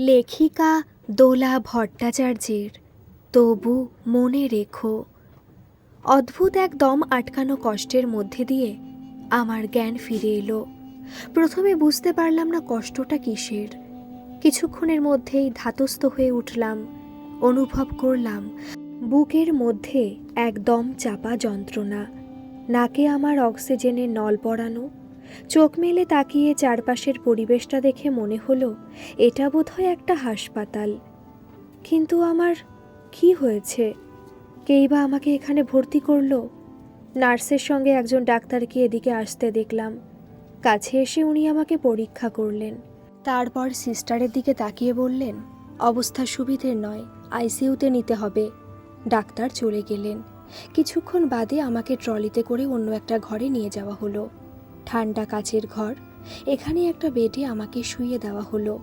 লেখিকা দোলা ভট্টাচার্যের, তবু মনে রেখো, অদ্ভুত এক দম আটকানো কষ্টের মধ্যে দিয়ে আমার জ্ঞান ফিরে এলো। প্রথমে বুঝতে পারলাম না কষ্টটা কিসের। কিছুক্ষণের মধ্যেই ধাতস্থ হয়ে উঠলাম, অনুভব করলাম, বুকের মধ্যে একদম চাপা যন্ত্রণা, নাকে আমার অক্সিজেনের নল পড়ানো চোখ মেলে তাকিয়ে চারপাশের পরিবেশটা দেখে মনে হলো, এটা বোধহয় একটা হাসপাতাল। কিন্তু আমার কি হয়েছে? কেই বা আমাকে এখানে ভর্তি করল? নার্সের সঙ্গে একজন ডাক্তারকে এদিকে আসতে দেখলাম। কাছে এসে উনি আমাকে পরীক্ষা করলেন। তারপর সিস্টারের দিকে তাকিয়ে বললেন, অবস্থা সুবিধের নয়, আইসিইউতে নিতে হবে। ডাক্তার চলে গেলেন। কিছুক্ষণ বাদে আমাকে ট্রলিতে করে অন্য একটা ঘরে নিয়ে যাওয়া হলো। ঠান্ডা কাচের ঘর। এখানে একটা বেডে আমাকে শুইয়ে দেওয়া হলো।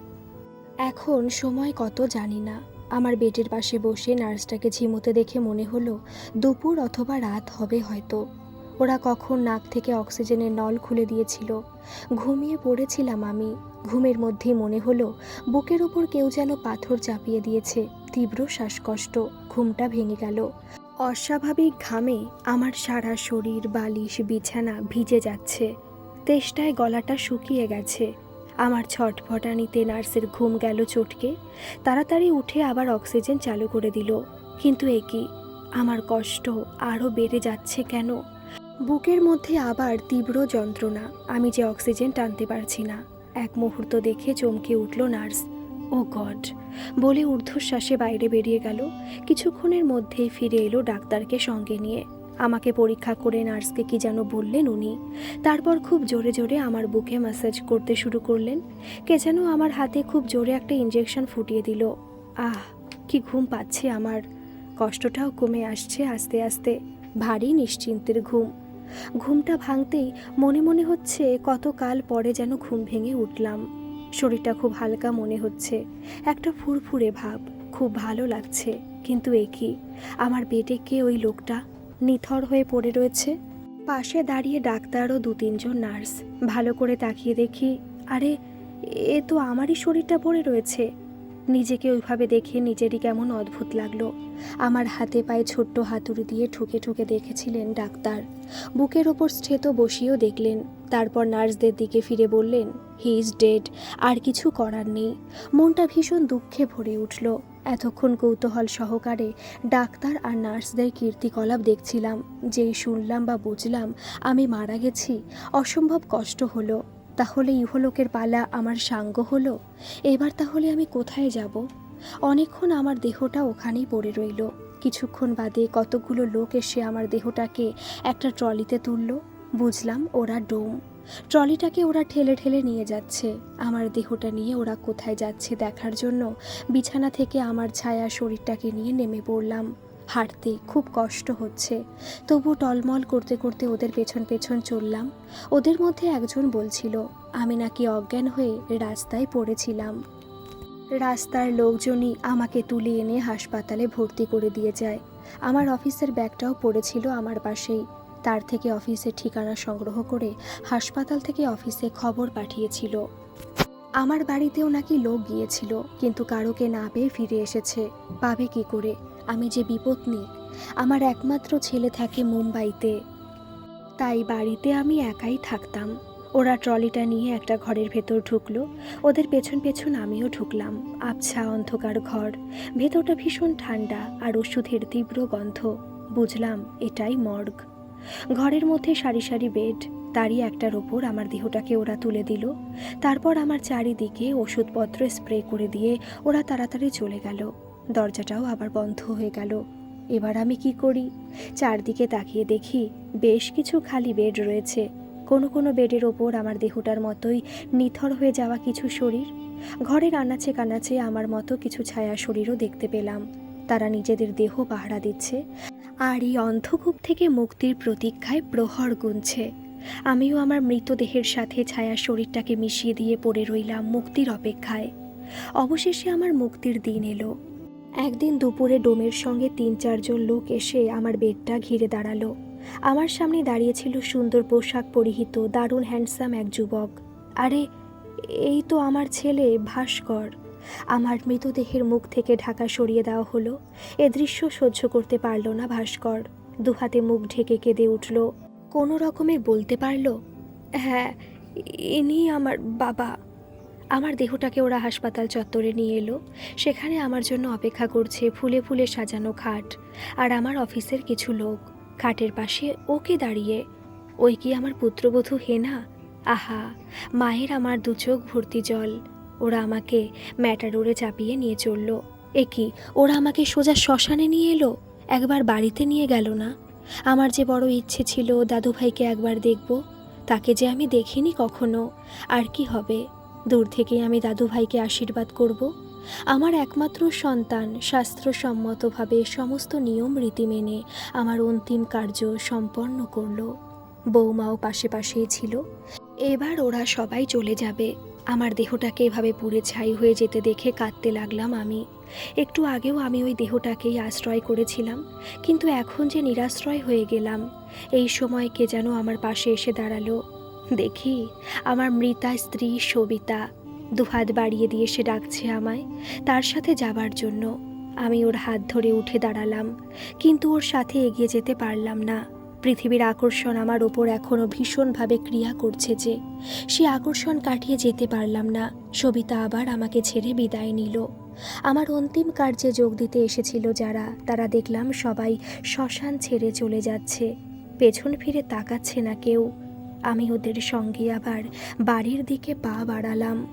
এখন সময় কত জানি না। আমার বেডের পাশে বসে নার্সটাকে ঝিমোতে দেখে মনে হলো, দুপুর অথবা রাত হবে হয়তো। ওরা কখন নাক থেকে অক্সিজেনের নল খুলে দিয়েছিল। ঘুমিয়ে পড়েছিলাম আমি। ঘুমের মধ্যেই মনে হলো, বুকের ওপর কেউ যেন পাথর চাপিয়ে দিয়েছে। তীব্র শ্বাসকষ্ট, ঘুমটা ভেঙে গেল। অস্বাভাবিক ঘামে আমার সারা শরীর, বালিশ, বিছানা ভিজে যাচ্ছে। তেষ্টায় গলাটা শুকিয়ে গেছে। আমার ছটফটানিতে নার্সের ঘুম গেল চটকে। তাড়াতাড়ি উঠে আবার অক্সিজেন চালু করে দিল। কিন্তু এ কি? আমার কষ্ট আরও বেড়ে যাচ্ছে কেন? বুকের মধ্যে আবার তীব্র যন্ত্রণা। আমি যে অক্সিজেন টানতে পারছি না। এক মুহূর্ত দেখে চমকে উঠল নার্স। ও গড! বলে ঊর্ধ্বশ্বাসে বাইরে বেরিয়ে গেল। কিছুক্ষণের মধ্যেই ফিরে এলো ডাক্তারকে সঙ্গে নিয়ে। আমাকে পরীক্ষা করে নার্সকে কি যেন বললেন উনি। তারপর খুব জোরে জোরে আমার বুকে ম্যাসাজ করতে শুরু করলেন। কে যেন আমার হাতে খুব জোরে একটা ইঞ্জেকশন ফুটিয়ে দিল। আহ, কি ঘুম পাচ্ছে আমার। কষ্টটাও কমে আসছে আস্তে আস্তে। ভারী নিশ্চিন্তের ঘুম। ঘুমটা ভাঙতেই মনে মনে হচ্ছে কতকাল পরে যেন ঘুম ভেঙে উঠলাম। শরীরটা খুব হালকা মনে হচ্ছে। একটা ফুরফুরে ভাব। খুব ভালো লাগছে। কিন্তু এ কি? আমার বেডে কে ওই লোকটা? নিথর হয়ে পড়ে রয়েছে। পাশে দাঁড়িয়ে ডাক্তার ও দু তিনজন নার্স। ভালো করে তাকিয়ে দেখি, আরে, এ তো আমারই শরীরটা পড়ে রয়েছে। নিজেকে ওইভাবে দেখে নিজেরই কেমন অদ্ভুত লাগল। আমার হাতে পায়ে ছোট্ট হাতুড়ি দিয়ে ঠুকে ঠুকে দেখেছিলেন ডাক্তার। বুকের ওপর স্থেত বসিয়েও দেখলেন। তারপর নার্সদের দিকে ফিরে বললেন হি ইজ ডেড আর কিছু করার নেই। মনটা ভীষণ দুঃখে ভরে উঠল। এতক্ষণ কৌতূহল সহকারে ডাক্তার আর নার্সদের কীর্তিকলাপ দেখছিলাম। যেই শুনলাম বা বুঝলাম আমি মারা গেছি, অসম্ভব কষ্ট হলো। তাহলে ইহলোকের পালা আমার সাঙ্গ হলো? এবার তাহলে আমি কোথায় যাব? অনেকক্ষণ আমার দেহটা ওখানেই পড়ে রইল। কিছুক্ষণ বাদে কতগুলো লোক এসে আমার দেহটাকে একটা ট্রলিতে তুলল। বুঝলাম ওরা ডোম। ট্রলিটাকে ওরা ঠেলে ঠেলে নিয়ে যাচ্ছে। আমার দেহটা নিয়ে ওরা কোথায় যাচ্ছে দেখার জন্য বিছানা থেকে আমার ছায়া শরীরটাকে নিয়ে নেমে পড়লাম। হাঁটতে খুব কষ্ট হচ্ছে। তবু টলমল করতে করতে ওদের পেছন পেছন চললাম। ওদের মধ্যে একজন বলছিল, আমি নাকি অজ্ঞান হয়ে রাস্তায় পড়েছিলাম। রাস্তার লোকজনই আমাকে তুলে এনে হাসপাতালে ভর্তি করে দিয়ে যায়। আমার অফিসের ব্যাগটাও পড়েছিল আমার পাশেই। তার থেকে অফিসের ঠিকানা সংগ্রহ করে হাসপাতাল থেকে অফিসে খবর পাঠিয়েছিল। আমার বাড়িতেও নাকি লোক গিয়েছিল, কিন্তু কারোকে না পেয়ে ফিরে এসেছে। পাবে কি করে? আমি যে বিপত্নী আমার একমাত্র ছেলে থাকে মুম্বাইতে। তাই বাড়িতে আমি একাই থাকতাম। ওরা ট্রলিটা নিয়ে একটা ঘরের ভেতর ঢুকলো। ওদের পেছন পেছন আমিও ঢুকলাম। আবছা অন্ধকার ঘর। ভেতরটা ভীষণ ঠান্ডা আর ওষুধের তীব্র গন্ধ। বুঝলাম, এটাই মর্গ। ঘরের মধ্যে সারি সারি বেড, তারই একটার ওপর আমার দেহটাকে ওরা তুলে দিল। তারপর আমার চারিদিকে ওষুধপত্র স্প্রে করে দিয়ে ওরা তাড়াতাড়ি চলে গেল। দরজাটাও আবার বন্ধ হয়ে গেল। এবার আমি কি করি? চারদিকে তাকিয়ে দেখি বেশ কিছু খালি বেড রয়েছে। কোনো কোনো বেডের ওপর আমার দেহটার মতোই নিথর হয়ে যাওয়া কিছু শরীর। ঘরের আনাচে কানাচে আমার মতো কিছু ছায়া শরীরও দেখতে পেলাম। তারা নিজেদের দেহ পাহারা দিচ্ছে। আর এই অন্ধকূপ থেকে মুক্তির প্রতীক্ষায় প্রহর গুনছে। আমিও আমার মৃতদেহের সাথে ছায়া শরীরটাকে মিশিয়ে দিয়ে পড়ে রইলাম মুক্তির অপেক্ষায়। অবশেষে আমার মুক্তির দিন এলো। একদিন দুপুরে ডোমের সঙ্গে তিন চারজন লোক এসে আমার বেডটা ঘিরে দাঁড়াল। আমার সামনে দাঁড়িয়েছিল সুন্দর পোশাক পরিহিত, দারুণ হ্যান্ডসাম এক যুবক। আরে, এই তো আমার ছেলে ভাস্কর। আমার মৃতদেহের মুখ থেকে ঢাকা সরিয়ে দেওয়া হলো। এ দৃশ্য সহ্য করতে পারল না ভাস্কর। দুহাতে মুখ ঢেকে কেঁদে উঠল। কোনো রকমে বলতে পারল হ্যাঁ ইনি আমার বাবা। আমার দেহটাকে ওরা হাসপাতাল চত্বরে নিয়ে এলো। সেখানে আমার জন্য অপেক্ষা করছে ফুলে ফুলে সাজানো খাট আর আমার অফিসের কিছু লোক। খাটের পাশে ওকে দাঁড়িয়ে, ওই কি আমার পুত্রবধূ হেনা? আহা, মায়ের আমার দু চোখ ভর্তি জল। ওরা আমাকে ম্যাটাডোরে চাপিয়ে নিয়ে চলল। এ কি, ওরা আমাকে সোজা শ্মশানে নিয়ে এলো? একবার বাড়িতে নিয়ে গেল না। আমার যে বড় ইচ্ছে ছিল দাদুভাইকে একবার দেখব, তাকে যে আমি দেখিনি কখনো। আর কি হবে? দূর থেকেই আমি দাদুভাইকে আশীর্বাদ করব। আমার একমাত্র সন্তান শাস্ত্রসম্মতভাবে সমস্ত নিয়ম রীতি মেনে আমার অন্তিম কার্য সম্পন্ন করল। বৌমাও পাশে পাশেই ছিল। এবার ওরা সবাই চলে যাবে। আমার দেহটাকে এভাবে পুড়ে ছাই হয়ে যেতে দেখে কাঁদতে লাগলাম আমি। একটু আগেও আমি ওই দেহটাকেই আশ্রয় করেছিলাম, কিন্তু এখন যে নিরাশ্রয় হয়ে গেলাম, এই সময় কে যেন আমার পাশে এসে দাঁড়াল। দেখি, আমার মৃতা স্ত্রী সবিতা, দুহাত বাড়িয়ে দিয়ে সে ডাকছে আমায় তার সাথে যাবার জন্য। আমি ওর হাত ধরে উঠে দাঁড়ালাম, কিন্তু ওর সাথে এগিয়ে যেতে পারলাম না। পৃথিবীর আকর্ষণ আমার ওপর এখনও ভীষণভাবে ক্রিয়া করছে যে সে আকর্ষণ কাটিয়ে যেতে পারলাম না। সবিতা আবার আমাকে ছেড়ে বিদায় নিল। আমার অন্তিম কার্যে যোগ দিতে এসেছিল যারা, তারা দেখলাম সবাই শ্মশান ছেড়ে চলে যাচ্ছে। পেছন ফিরে তাকাচ্ছে না কেউ। আমি ওদের সঙ্গে আবার বাড়ির দিকে পা বাড়ালাম।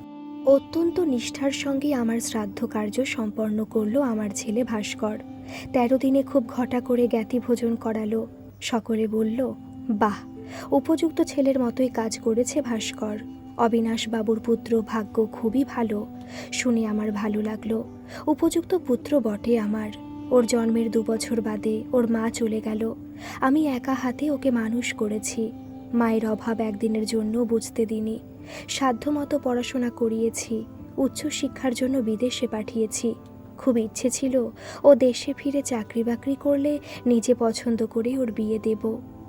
অত্যন্ত নিষ্ঠার সঙ্গে আমার শ্রাদ্ধ কার্য সম্পন্ন করল আমার ছেলে ভাস্কর। তেরো দিনে খুব ঘটা করে জ্ঞাতি ভোজন করালো। সকলে বলল, বাহ, উপযুক্ত ছেলের মতোই কাজ করেছে ভাস্কর। অবিনাশ বাবুর পুত্র ভাগ্য খুবই ভালো। শুনে আমার ভালো লাগল। উপযুক্ত পুত্র বটে আমার। ওর জন্মের দু বছর বাদে ওর মা চলে গেল। আমি একা হাতে ওকে মানুষ করেছি। মায়ের অভাব একদিনের জন্য বুঝতে দিনি সাধ্যমতো পড়াশোনা করিয়েছি। উচ্চশিক্ষার জন্য বিদেশে পাঠিয়েছি। খুব ইচ্ছে ছিল ও দেশে ফিরে চাকরি বাকরি করলে নিজে পছন্দ করে ওর বিয়ে দেব।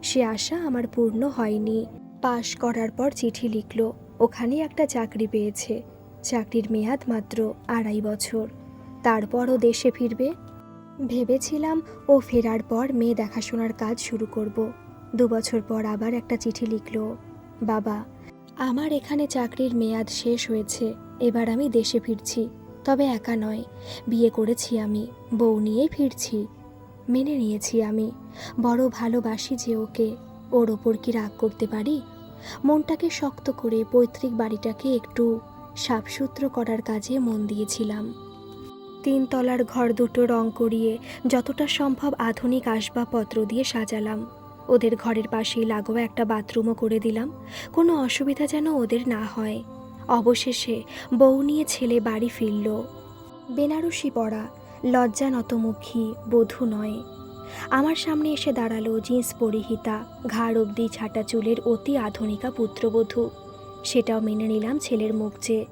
সে আশা আমার পূর্ণ হয়নি। পাশ করার পর চিঠি লিখল, ওখানে একটা চাকরি পেয়েছে। চাকরির মেয়াদ মাত্র আড়াই বছর। তারপরও দেশে ফিরবে? ভেবেছিলাম ও ফেরার পর মেয়ে দেখাশোনার কাজ শুরু করব। দু বছর পর আবার একটা চিঠি লিখল, বাবা, আমার এখানে চাকরির মেয়াদ শেষ হয়েছে। এবার আমি দেশে ফিরছি। তবে একা নয়। বিয়ে করেছি আমি, বউ নিয়ে ফিরছি। মেনে নিয়েছি আমি। বড় ভালোবাসি যে ওকে। ওর ওপর কি রাগ করতে পারি? মনটাকে শক্ত করে পৈতৃক বাড়িটাকে একটু সাফসূত্র করার কাজে মন দিয়েছিলাম। তিনতলার ঘর দুটো রং করিয়ে যতটা সম্ভব আধুনিক আসবাবপত্র দিয়ে সাজালাম। ওদের ঘরের পাশেই লাগোয়া একটা বাথরুমও করে দিলাম। কোনো অসুবিধা যেন ওদের না হয়। অবশেষে বউ নিয়ে ছেলে বাড়ি ফিরল। বেনারসি পরা, লজ্জা নতমুখী, বধূ নয়। আমার সামনে এসে দাঁড়াল জিন্স পরিহিতা, ঘাড় অবধি ছাটা চুলের অতি আধুনিকা পুত্রবধূ। সেটাও মেনে নিলাম ছেলের মুখ যে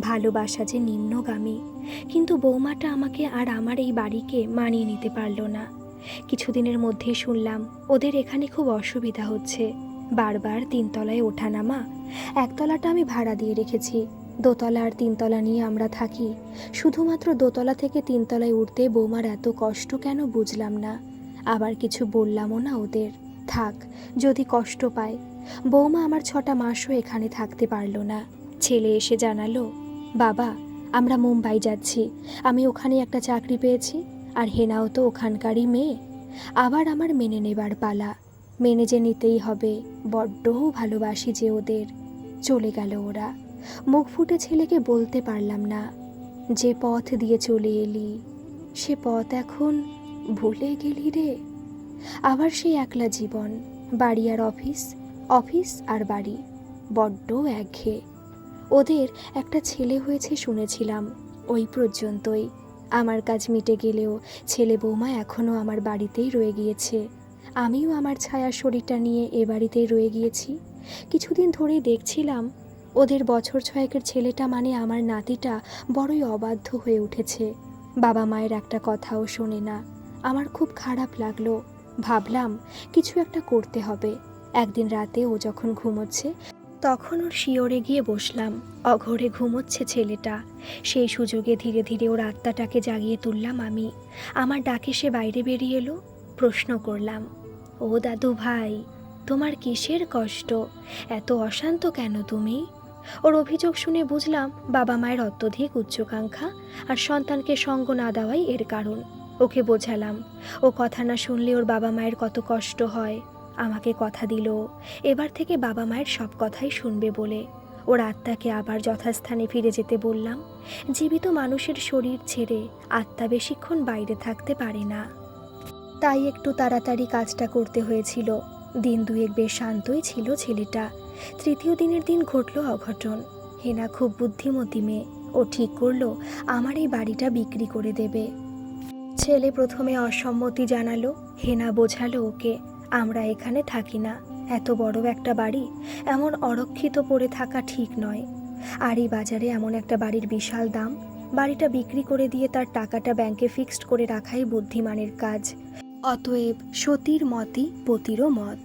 ভালোবাসা যে নিম্নগামী। কিন্তু বৌমাটা আমাকে আর আমার এই বাড়িকে মানিয়ে নিতে পারল না। কিছুদিনের মধ্যেই শুনলাম ওদের এখানে খুব অসুবিধা হচ্ছে। বারবার তিনতলায় ওঠা নামা একতলাটা আমি ভাড়া দিয়ে রেখেছি। দোতলা আর তিনতলা নিয়ে আমরা থাকি। শুধুমাত্র দোতলা থেকে তিনতলায় উঠতে বৌমার এত কষ্ট কেন বুঝলাম না। আবার কিছু বললামও না ওদের। থাক, যদি কষ্ট পায়। বৌমা আমার ছটা মাসও এখানে থাকতে পারল না। ছেলে এসে জানালো, বাবা, আমরা মুম্বাই যাচ্ছি। আমি ওখানে একটা চাকরি পেয়েছি, আর হেনাও তো ওখানকারই মেয়ে। আবার আমার মেনে নেবার পালা। মেনে যে নিতেই হবে বড্ড ভালোবাসি যে ওদের। চলে গেল ওরা। মুখ ফুটে ছেলেকে বলতে পারলাম না। যে পথ দিয়ে চলে এলি, সে পথ এখন ভুলে গেলি রে। আবার সেই একলা জীবন, বাড়ি আর অফিস অফিস আর বাড়ি, বড্ড একঘেয়ে ওদের একটা ছেলে হয়েছে শুনেছিলাম, ওই পর্যন্তই। আমার কাজ মিটে গেলেও ছেলে বৌমা এখনও আমার বাড়িতেই রয়ে গিয়েছে। আমিও আমার ছায়া শরীরটা নিয়ে এ বাড়িতেই রয়ে গিয়েছি। কিছুদিন ধরেই দেখছিলাম, ওদের বছর ছয়েকের ছেলেটা মানে আমার নাতিটা বড়ই অবাধ্য হয়ে উঠেছে। বাবা মায়ের একটা কথাও শোনে না। আমার খুব খারাপ লাগল। ভাবলাম, কিছু একটা করতে হবে। একদিন রাতে ও যখন ঘুমোচ্ছে, তখন ওর শিওরে গিয়ে বসলাম। অঘরে ঘুমোচ্ছে ছেলেটা। সেই সুযোগে ধীরে ধীরে ওর আত্মাটাকে জাগিয়ে তুললাম আমি। আমার ডাকে সে বাইরে বেরিয়ে এলো। প্রশ্ন করলাম ও দাদু ভাই, তোমার কিসের কষ্ট? এত অশান্ত কেন তুমি? ওর অভিযোগ শুনে বুঝলাম বাবা মায়ের অত্যধিক উচ্চাকাঙ্ক্ষা আর সন্তানকে সঙ্গ না দেওয়াই এর কারণ। ওকে বোঝালাম। ও কথা না শুনলে ওর বাবা মায়ের কত কষ্ট হয়। আমাকে কথা দিল। এবার থেকে বাবা মায়ের সব কথাই শুনবে বলে। ওর আত্মাকে আবার যথাস্থানে ফিরে যেতে বললাম। জীবিত মানুষের শরীর ছেড়ে আত্মা বেশিক্ষণ বাইরে থাকতে পারে না। তাই একটু তাড়াতাড়ি কাজটা করতে হয়েছিল। দিন দুয়েক বেশ শান্তই ছিল ছেলেটা। তৃতীয় দিনের দিন ঘটল অঘটন। হেনা খুব বুদ্ধিমতী মেয়ে। ও ঠিক করল, আমার এই বাড়িটা বিক্রি করে দেবে। ছেলে প্রথমে অসম্মতি জানালো। হেনা বোঝালো ওকে, আমরা এখানে থাকি না। এত বড় একটা বাড়ি, এমন অরক্ষিত পড়ে থাকা ঠিক নয়। আর এই বাজারে এমন একটা বাড়ির বিশাল দাম। বাড়িটা বিক্রি করে দিয়ে তার টাকাটা ব্যাংকে ফিক্সড করে রাখাই বুদ্ধিমানের কাজ। অতএব সতীর মতই পতিরও মত।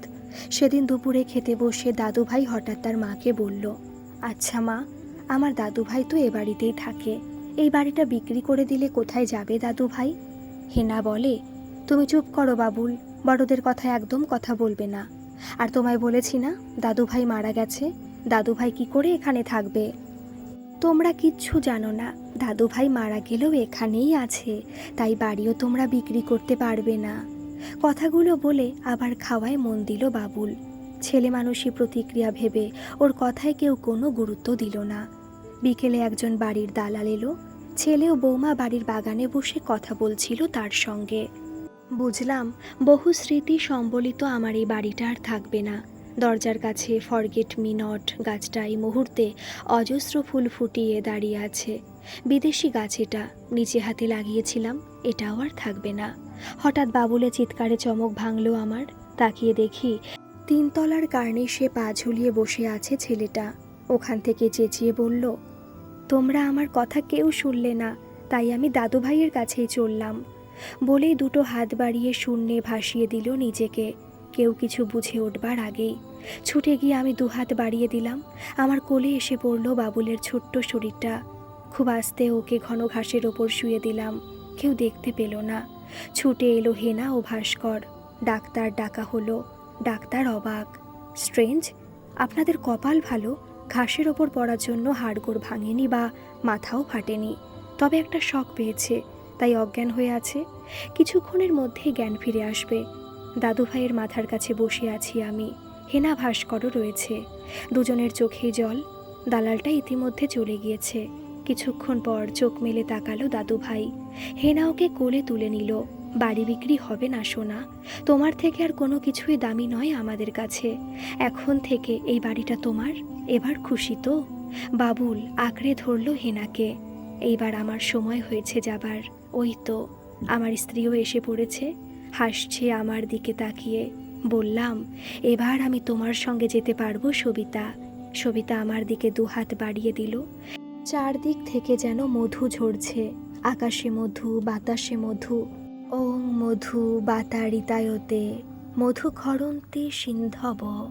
সেদিন দুপুরে খেতে বসে দাদুভাই হঠাৎ তার মাকে বলল আচ্ছা মা, আমার দাদুভাই তো এ বাড়িতেই থাকে। এই বাড়িটা বিক্রি করে দিলে কোথায় যাবে দাদুভাই? হেনা বলে, তুমি চুপ করো বাবুল, বড়দের কথা একদম কথা বলবে না। আর তোমায় বলেছি না, দাদুভাই মারা গেছে, দাদুভাই কি করে এখানে থাকবে? তোমরা কিচ্ছু জানো না, দাদুভাই মারা গেলেও এখানেই আছে, তাই বাড়িও তোমরা বিক্রি করতে পারবে না। কথাগুলো বলে আবার খাওয়ায় মন দিল বাবুল। ছেলে মানুষই প্রতিক্রিয়া ভেবে ওর কথায় কেউ কোনো গুরুত্ব দিল না। বিকেলে একজন বাড়ির দালাল এলো। ছেলে ও বৌমা বাড়ির বাগানে বসে কথা বলছিল তার সঙ্গে। বুঝলাম, বহু স্মৃতি সম্বলিত আমার এই বাড়িটা আর থাকবে না। দরজার কাছে ফরগেট মি নট গাছটা এই মুহূর্তে অজস্র ফুল ফুটিয়ে দাঁড়িয়ে আছে। বিদেশি গাছ এটা, নিচে হাতে লাগিয়েছিলাম, এটাও আর থাকবে না। হঠাৎ বাবুলে চিৎকারে চমক ভাঙলো আমার, তাকিয়ে দেখি তিনতলার কার্নিশে পা ঝুলিয়ে বসে আছে ছেলেটা। ওখান থেকে চেঁচিয়ে বলল, তোমরা আমার কথা কেউ শুনলে না, তাই আমি দাদু ভাইয়ের কাছেই চললাম। বলেই দুটো হাত বাড়িয়ে শূন্যে ভাসিয়ে দিল নিজেকে। কেউ কিছু বুঝে উঠবার আগেই ছুটে গিয়ে আমি দুহাত বাড়িয়ে দিলাম। আমার কোলে এসে পড়ল বাবুলের ছোট্ট শরীরটা। খুব আস্তে ওকে ঘন ঘাসের ওপর শুয়ে দিলাম। কেউ দেখতে পেল না। ছুটে এলো হেনা ও ভাস্কর। ডাক্তার ডাকা হলো। ডাক্তার অবাক। স্ট্রেঞ্জ, আপনাদের কপাল ভালো? ঘাসের ওপর পড়ার জন্য হাড়গোড় ভাঙেনি বা মাথাও ফাটেনি। তবে একটা শখ পেয়েছে, তাই অজ্ঞান হয়ে আছে। কিছুক্ষণের মধ্যেই জ্ঞান ফিরে আসবে। দাদু ভাইয়ের মাথার কাছে বসে আছি আমি। হেনা ভাস্করও রয়েছে। দুজনের চোখে জল। দালালটা ইতিমধ্যে চলে গিয়েছে। কিছুক্ষণ পর চোখ মেলে তাকালো দাদু ভাই হেনা ওকে কোলে তুলে নিল। বাড়ি বিক্রি হবে না, সোনা। তোমার থেকে আর কোনো কিছুই দামি নয় আমাদের কাছে। এখন থেকে এই বাড়িটা তোমার। এবার খুশি তো? বাবুল আঁকড়ে ধরলো হেনাকে। এইবার আমার সময় হয়েছে যাবার। ওই তো। আমার স্ত্রীও এসে পড়েছে। হাসছে আমার দিকে তাকিয়ে। বললাম, এবার আমি তোমার সঙ্গে যেতে পারব, সবিতা। সবিতা আমার দিকে দুহাত বাড়িয়ে দিল। চারদিক থেকে যেন মধু ঝরছে, আকাশে মধু, বাতাসে মধু। ওং মধু বাতারিতায়তে, মধু খরন্তি সিন্ধব।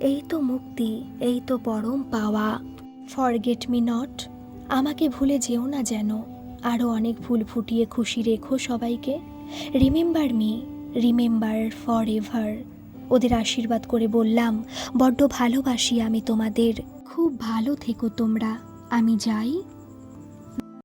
এই তো মুক্তি, এই তো পরম পাওয়া। ফরগেট মি নট, আমাকে ভুলে যেও না যেন। আরও অনেক ফুল ফুটিয়ে খুশি রেখো সবাইকে। Remember me remember forever ওদের আশীর্বাদ করে বললাম, বড্ড ভালোবাসি আমি তোমাদের। খুব ভালো থেকো তোমরা, আমি যাই।